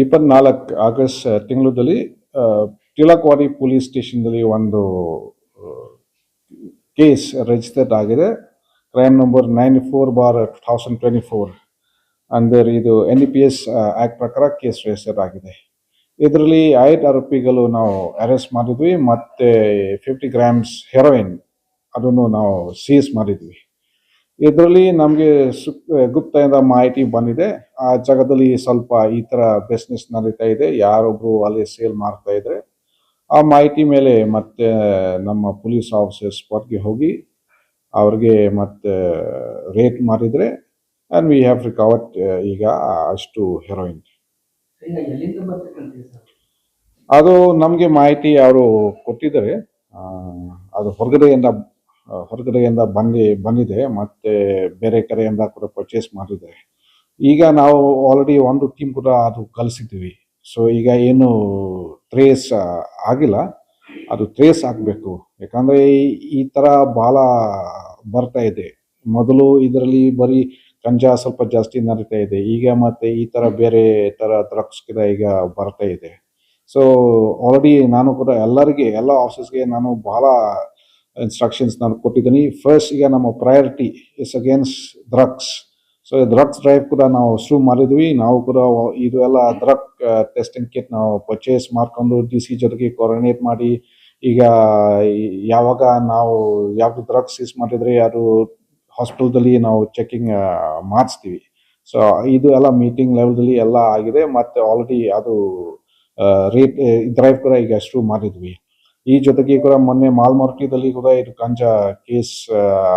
ಇಪ್ಪತ್ನಾಲ್ಕು ಆಗಸ್ಟ್ ತಿಂಗಳಲ್ಲಿ ತಿಲಕ್ವಾಡಿ ಪೊಲೀಸ್ ಸ್ಟೇಷನ್ದಲ್ಲಿ ಒಂದು ಕೇಸ್ ರಿಜಿಸ್ಟರ್ಡ್ ಆಗಿದೆ. Crime number nine four bar two thousand twenty four. ಅಂದರೆ ಇದು N E P S act ಪ್ರಕಾರ ಕೇಸ್ ರಿಜಿಸ್ಟರ್ ಆಗಿದೆ. ಇದರಲ್ಲಿ ಐದು ಆರೋಪಿಗಳು ನಾವು ಅರೆಸ್ಟ್ ಮಾಡಿದ್ವಿ, ಮತ್ತು ಫಿಫ್ಟಿ ಗ್ರಾಮ್ಸ್ ಹೆರೋಯಿನ್ ಅದನ್ನು ನಾವು ಸೀಸ್ ಮಾಡಿದ್ವಿ. ಇದರಲ್ಲಿ ನಮಗೆ ಗುಪ್ತದಿಂದ ಮಾಹಿತಿ ಬಂದಿದೆ. ಆ ಜಾಗದಲ್ಲಿ ಸ್ವಲ್ಪ ಈ ಥರ ಬಿಸ್ನೆಸ್ ನಡೀತಾ ಇದೆ. ಯಾರೊಬ್ರು ಅಲ್ಲಿ ಸೇಲ್ ಮಾಡ್ತಾ ಇದ್ರೆ ಆ ಮಾಹಿತಿ ಮೇಲೆ ಮತ್ತೆ ನಮ್ಮ ಪೊಲೀಸ್ ಆಫೀಸರ್ ಸ್ಪಾಟ್ಗೆ ಹೋಗಿ ಅವ್ರಿಗೆ ಮತ್ತೆ ರೇಟ್ ಮಾಡಿದರೆ ಆ್ಯಂಡ್ ವಿ ಹ್ಯಾವ್ ರಿಕವರ್ಡ್ ಈಗ ಅಷ್ಟು ಹೆರೋಯಿನ್ ಅದು ನಮಗೆ ಮಾಹಿತಿ ಅವರು ಕೊಟ್ಟಿದ್ದಾರೆ. ಅದು ಹೊರಗಡೆಯಿಂದ ಹೊರಗಡೆಯಿಂದ ಬಂದಿ, ಬಂದಿದೆ, ಮತ್ತೆ ಬೇರೆ ಕಡೆಯಿಂದ ಕೂಡ ಪರ್ಚೇಸ್ ಮಾಡಿದೆ. ಈಗ ನಾವು ಆಲ್ರೆಡಿ ಒಂದು ಟೀಮ್ ಕೂಡ ಅದು ಕಲಿಸಿದ್ದೀವಿ. ಸೊ ಈಗ ಏನು ಟ್ರೇಸ್ ಆಗಿಲ್ಲ. ಅದು ಟ್ರೇಸ್ ಆಗಬೇಕು. ಯಾಕಂದರೆ ಈ ಥರ ಭಾಳ ಬರ್ತಾ ಇದೆ. ಮೊದಲು ಇದರಲ್ಲಿ ಬರೀ ಕಂಜ ಸ್ವಲ್ಪ ಜಾಸ್ತಿ ನಡೀತಾ ಇದೆ. ಈಗ ಮತ್ತೆ ಈ ಥರ ಬೇರೆ ಥರ ಡ್ರಗ್ಸ್ ಕೂಡ ಈಗ ಬರ್ತಾ ಇದೆ. ಸೊ ಆಲ್ರೆಡಿ ನಾನು ಕೂಡ ಎಲ್ಲರಿಗೆ, ಎಲ್ಲ ಆಫೀಸ್ಗೆ ನಾನು ಬಹಳ ಇನ್ಸ್ಟ್ರಕ್ಷನ್ಸ್ ನಾನು ಕೊಟ್ಟಿದ್ದೀನಿ. ಫಸ್ಟ್ ಈಗ ನಮ್ಮ priority is against drugs so drugs drive ಕೂಡ ನಾವು ಶುರು ಮಾಡಿದ್ವಿ. ನಾವು ಕೂಡ ಇದು ಎಲ್ಲ ಡ್ರಗ್ ಟೆಸ್ಟಿಂಗ್ ಕಿಟ್ ನಾವು ಪರ್ಚೇಸ್ ಮಾಡ್ಕೊಂಡು ಡಿ ಸಿ ಜೊತೆಗೆ ಕೋಆರ್ಡಿನೇಟ್ ಮಾಡಿ. ಈಗ ಯಾವಾಗ ನಾವು ಯಾವುದು ಡ್ರಗ್ಸ್ ಯೂಸ್ ಮಾಡಿದರೆ ಅದು ಹಾಸ್ಪಿಟಲ್ದಲ್ಲಿ ನಾವು ಚೆಕಿಂಗ್ ಮಾಡಿಸ್ತೀವಿ. ಸೊ ಇದು ಎಲ್ಲ ಮೀಟಿಂಗ್ ಲೆವೆಲ್ದಲ್ಲಿ ಎಲ್ಲ ಆಗಿದೆ. ಮತ್ತು ಆಲ್ರೆಡಿ ಅದು ರೇಟ್ ಡ್ರೈವ್ ಕೂಡ ಈಗ ಶುರು ಮಾಡಿದ್ವಿ. ಈ ಜೊತೆಗೆ ಕೂಡ ಮೊನ್ನೆ ಮಾಲ್ಮಾರ್ಕೆಟಲ್ಲಿ ಕೂಡ ಇದು ಗಾಂಜಾ ಕೇಸ್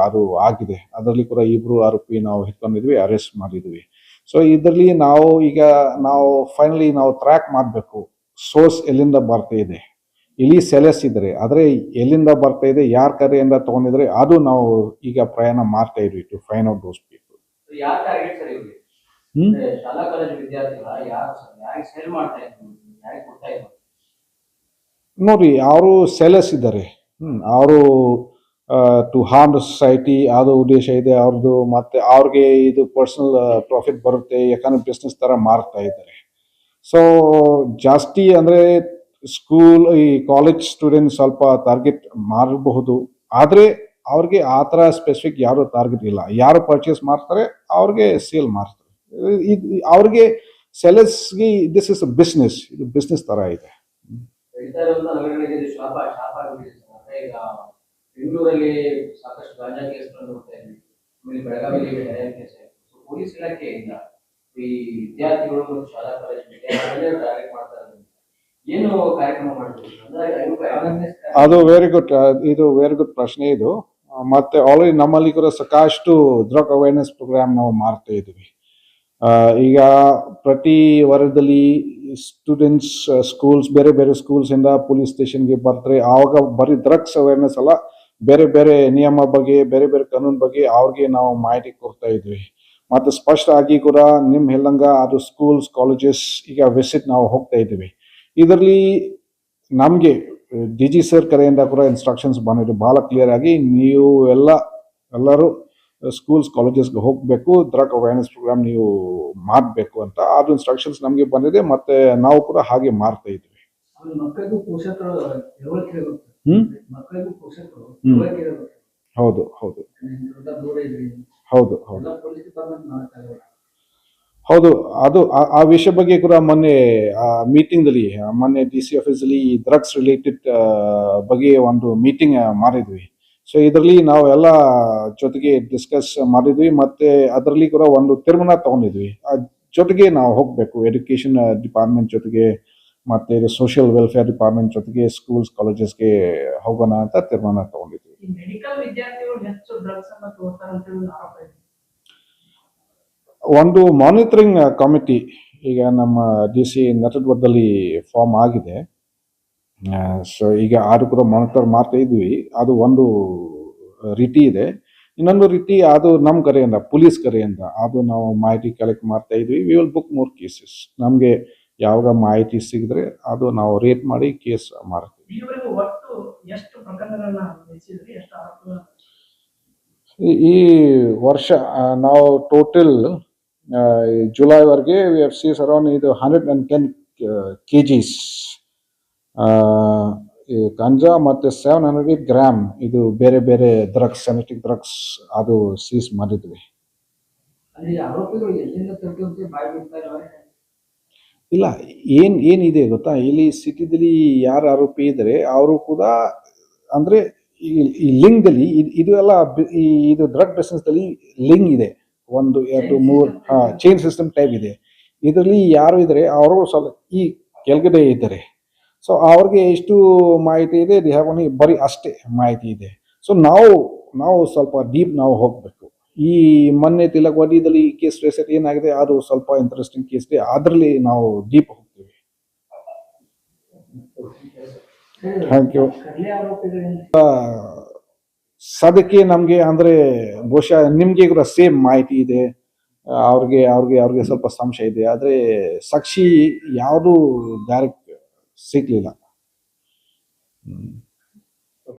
ಅದು ಆಗಿದೆ. ಅದರಲ್ಲಿ ಕೂಡ ಇಬ್ರು ಆರೋಪಿ ನಾವು ಹಿಡ್ಕೊಂಡಿದ್ವಿ ಅರೆಸ್ಟ್ ಮಾಡಿದ್ವಿ. ಸೊ ಇದರಲ್ಲಿ ನಾವು ಈಗ ನಾವು ಫೈನಲಿ ನಾವು ಟ್ರ್ಯಾಕ್ ಮಾಡಬೇಕು. ಸೋರ್ಸ್ ಎಲ್ಲಿಂದ ಬರ್ತಾ ಇದೆ? ಇಲ್ಲಿ ಸೆಲೆಸ್ ಇದ್ರೆ ಆದರೆ ಎಲ್ಲಿಂದ ಬರ್ತಾ ಇದೆ ಯಾರ ಕರೆಯಿಂದ ತಗೊಂಡಿದ್ರೆ ಅದು ನಾವು ಈಗ ಪ್ರಯಾಣ ಮಾಡ್ತಾ ಇದ್ವಿ to find out those people hmm? ನೋಡಿ, ಅವರು ಸೆಲೆಸ್ ಇದ್ದಾರೆ. ಅವರು ಟು ಹಾರ್ಮ್ ಸೊಸೈಟಿ ಅದು ಉದ್ದೇಶ ಇದೆ ಅವ್ರದ್ದು ಮತ್ತೆ ಅವ್ರಿಗೆ ಇದು ಪರ್ಸನಲ್ ಪ್ರಾಫಿಟ್ ಬರುತ್ತೆ ಯಾಕಂದ್ರೆ ಬಿಸ್ನೆಸ್ ತರ ಮಾರ್ತಾ ಇದ್ದಾರೆ. ಸೊ ಜಾಸ್ತಿ ಅಂದ್ರೆ ಸ್ಕೂಲ್ ಈ ಕಾಲೇಜ್ ಸ್ಟೂಡೆಂಟ್ ಸ್ವಲ್ಪ ಟಾರ್ಗೆಟ್ ಮಾಡಬಹುದು ಆದರೆ, ಅವ್ರಿಗೆ ಆ ಥರ ಸ್ಪೆಸಿಫಿಕ್ ಯಾರು ಟಾರ್ಗೆಟ್ ಇಲ್ಲ. ಯಾರು ಪರ್ಚೇಸ್ ಮಾಡ್ತಾರೆ, ಅವ್ರಿಗೆ ಸೇಲ್ ಮಾಡ್ತಾರೆ ಇದು ಅವ್ರಿಗೆ ಸೆಲೆಸ್ಗೆ ದಿಸ್ ಇಸ್ ಬಿಸ್ನೆಸ್ ಇದು ಬಿಸ್ನೆಸ್ ತರ ಇದೆ. ನಗರಗಳಿಗೆ ಶಾಪ ಶಾಪ ಆಗಿಬಿಟ್ಟಿದೆ ಈಗ ಬೆಂಗಳೂರಲ್ಲಿ ಸಾಕಷ್ಟು ಗಾಂಜಾ ನೋಡ್ತಾ ಇದ್ವಿ. ಬೆಳಗಾವಿಯಲ್ಲಿ ಪೊಲೀಸ್ ಇಲಾಖೆಯಿಂದ ಈ ವಿದ್ಯಾರ್ಥಿಗಳು ಮತ್ತು ಶಾಲಾ ಕಾಲೇಜು ಟಾರ್ಗೆಟ್ ಮಾಡ್ತಾ ಅದು ವೆರಿ ಗುಡ್ ಇದು ವೆರಿ ಗುಡ್ ಪ್ರಶ್ನೆ ಇದು. ಮತ್ತೆ ಆಲ್ರೆಡಿ ನಮ್ಮಲ್ಲಿ ಕೂಡ ಸಾಕಷ್ಟು ಡ್ರಗ್ ಅವೇರ್ನೆಸ್ ಪ್ರೋಗ್ರಾಮ್ ನಾವು ಮಾಡ್ತಾ ಇದ್ದೀವಿ. ಈಗ ಪ್ರತಿ ವಾರದಲ್ಲಿ ಸ್ಟೂಡೆಂಟ್ಸ್ ಸ್ಕೂಲ್ಸ್ ಬೇರೆ ಬೇರೆ ಸ್ಕೂಲ್ಸ್ ಇಂದ ಪೊಲೀಸ್ ಸ್ಟೇಷನ್ಗೆ ಬರ್ತಾರೆ. ಆವಾಗ ಬರೀ ಡ್ರಗ್ಸ್ ಅವೇರ್ನೆಸ್ ಅಲ್ಲ, ಬೇರೆ ಬೇರೆ ನಿಯಮ ಬಗ್ಗೆ, ಬೇರೆ ಬೇರೆ ಕಾನೂನು ಬಗ್ಗೆ ಅವ್ರಿಗೆ ನಾವು ಮಾಹಿತಿ ಕೊಡ್ತಾ ಇದ್ವಿ. ಮತ್ತೆ ಸ್ಪಷ್ಟ ಆಗಿ ಕೂಡ ನಿಮ್ಮ ಹೇಳಂಗ ಅದು ಸ್ಕೂಲ್ಸ್ ಕಾಲೇಜಸ್ ಈಗ ವಿಸಿಟ್ ನಾವು ಹೋಗ್ತಾ ಇದ್ದೀವಿ. ಇದರಲ್ಲಿ ನಮಗೆ ಡಿ ಜಿ ಸರ್ ಕರೆಯಿಂದ ಕೂಡ ಇನ್ಸ್ಟ್ರಕ್ಷನ್ಸ್ ಬಂದಿದೆ. ಭಾಳ ಕ್ಲಿಯರ್ ಆಗಿ ನೀವು ಎಲ್ಲ, ಎಲ್ಲರೂ ಸ್ಕೂಲ್ಸ್ ಕಾಲೇಜಸ್ಗೆ ಹೋಗಬೇಕು ಡ್ರಗ್ ಅವೇರ್ನೆಸ್ ಪ್ರೋಗ್ರಾಮ್ ನೀವು ಮಾಡಬೇಕು ಅಂತ. ಅದು ಇನ್ಸ್ಟ್ರಕ್ಷನ್ಸ್ ನಮಗೆ ಬಂದಿದೆ ಮತ್ತೆ ನಾವು ಕೂಡ ಹಾಗೆ ಮಾಡ್ತಾ ಇದ್ವಿ. ಹೌದು ಹೌದು. ಹೌದು ಹೌದು. ಹೌದು ಅದು ಆ- ಆ ವಿಷಯ ಬಗ್ಗೆ ಕೂಡ ಮೊನ್ನೆ ಮೀಟಿಂಗ್ದಲ್ಲಿ ಮೊನ್ನೆ ಡಿ ಸಿ ಆಫೀಸಲ್ಲಿ ಡ್ರಗ್ಸ್ ರಿಲೇಟೆಡ್ ಬಗ್ಗೆ ಒಂದು ಮೀಟಿಂಗ್ ಮಾಡಿದ್ವಿ. ಸೊ ಇದರಲ್ಲಿ ನಾವು ಎಲ್ಲ ಜೊತೆಗೆ ಡಿಸ್ಕಸ್ ಮಾಡಿದ್ವಿ ಮತ್ತೆ ಅದರಲ್ಲಿ ಕೂಡ ಒಂದು ತೀರ್ಮಾನ ತಗೊಂಡಿದ್ವಿ. ಆ ಜೊತೆಗೆ ನಾವು ಹೋಗಬೇಕು ಎಜುಕೇಶನ್ ಡಿಪಾರ್ಟ್ಮೆಂಟ್ ಜೊತೆಗೆ ಮತ್ತೆ ಸೋಷಿಯಲ್ ವೆಲ್ಫೇರ್ ಡಿಪಾರ್ಟ್ಮೆಂಟ್ ಜೊತೆಗೆ ಸ್ಕೂಲ್ಸ್ ಕಾಲೇಜಸ್ಗೆ ಹೋಗೋಣ ಅಂತ ತೀರ್ಮಾನ ತಗೊಂಡಿದ್ವಿ. ಒಂದು ಮಾನಿಟರಿಂಗ್ ಕಮಿಟಿ ಈಗ ನಮ್ಮ ಡಿ ಸಿ ನೇತೃತ್ವದಲ್ಲಿ ಫಾರ್ಮ್ ಆಗಿದೆ. ಸೊ ಈಗ ಅದು ಕೂಡ ಮಾನಿಟರ್ ಮಾಡ್ತಾ ಇದ್ವಿ. ಅದು ಒಂದು ರೀತಿ ಇದೆ. ಇನ್ನೊಂದು ರೀತಿ ಅದು ನಮ್ಮ ಕರೆಯಿಂದ ಪೊಲೀಸ್ ಕರೆಯಿಂದ ಅದು ನಾವು ಮಾಹಿತಿ ಕಲೆಕ್ಟ್ ಮಾಡ್ತಾ ಇದ್ವಿ. We will book more cases ನಮಗೆ ಯಾವಾಗ ಮಾಹಿತಿ ಸಿಗಿದ್ರೆ ಅದು ನಾವು ರೇಟ್ ಮಾಡಿ ಕೇಸ್ ಮಾಡ್ತೀವಿ ಈ- ವರ್ಷ ನಾವು ಟೋಟಲ್ ಜುಲೈವರೆಗೆ ವಿ ಎಫ್ ಸಿ ಅರೌಂಡ್ ಇದು hundred and ten K Gs ganja ಮತ್ತು ಸೆವೆನ್ ಹಂಡ್ರೆಡ್ ಗ್ರಾಮ್ ಇದು ಬೇರೆ ಬೇರೆ ಡ್ರಗ್ಸ್ ಸೆನೆಟಿಕ್ ಡ್ರಗ್ಸ್ ಅದು ಸೀಸ್ ಮಾಡಿದ್ವಿ. ಇಲ್ಲ ಏನ್ ಏನಿದೆ ಗೊತ್ತಾ? ಇಲ್ಲಿ ಸಿಟಿದಲ್ಲಿ ಯಾರು ಆರೋಪಿ ಇದ್ದಾರೆ ಅವರು ಕೂಡ ಅಂದ್ರೆ ಈ ಲಿಂಗ್ ಅಲ್ಲಿ ಇದು ಎಲ್ಲ ಈ ಇದು ಡ್ರಗ್ ದಲ್ಲಿ ಲಿಂಗ್ ಇದೆ. ಒಂದು ಎರಡು ಮೂರು ಚೈನ್ ಸಿಸ್ಟಮ್ ಟೈಪ್ ಇದೆ. ಇದರಲ್ಲಿ ಯಾರು ಇದ್ದಾರೆ ಅವರು ಸ್ವಲ್ಪ ಈ ಕೆಳಗಡೆ ಇದ್ದಾರೆ. ಸೊ ಅವ್ರಿಗೆ ಎಷ್ಟು ಮಾಹಿತಿ ಇದೆ ದೇ ಹ್ಯಾವ್ ಬರೀ ಅಷ್ಟೇ ಮಾಹಿತಿ ಇದೆ. ಸೊ ನಾವು ನಾವು ಸ್ವಲ್ಪ ಡೀಪ್ ನಾವು ಹೋಗಬೇಕು. ಈ ಮೊನ್ನೆ ಈ ಕೇಸ್ ರೇಸೆಟ್ ಏನಾಗಿದೆ, ಅದು ಸ್ವಲ್ಪ ಇಂಟ್ರೆಸ್ಟಿಂಗ್ ಕೇಸ್ ಇದೆ. ಅದರಲ್ಲಿ ನಾವು ಡೀಪ್ ಹೋಗ್ತೀವಿ. ಥ್ಯಾಂಕ್ ಯು ಸದಕ್ಕೆ ನಮಗೆ ಅಂದರೆ ಬಹುಶಃ ನಿಮಗೆ ಕೂಡ ಸೇಮ್ ಮಾಹಿತಿ ಇದೆ. ಅವ್ರಿಗೆ ಅವ್ರಿಗೆ ಅವ್ರಿಗೆ ಸ್ವಲ್ಪ ಸಂಶಯ ಇದೆ. ಆದರೆ ಸಾಕ್ಷಿ ಯಾವುದು ಡೈರೆಕ್ಟ್ ಸಿಗ್ಲಿಲ್ಲ ಹ್ಮ್.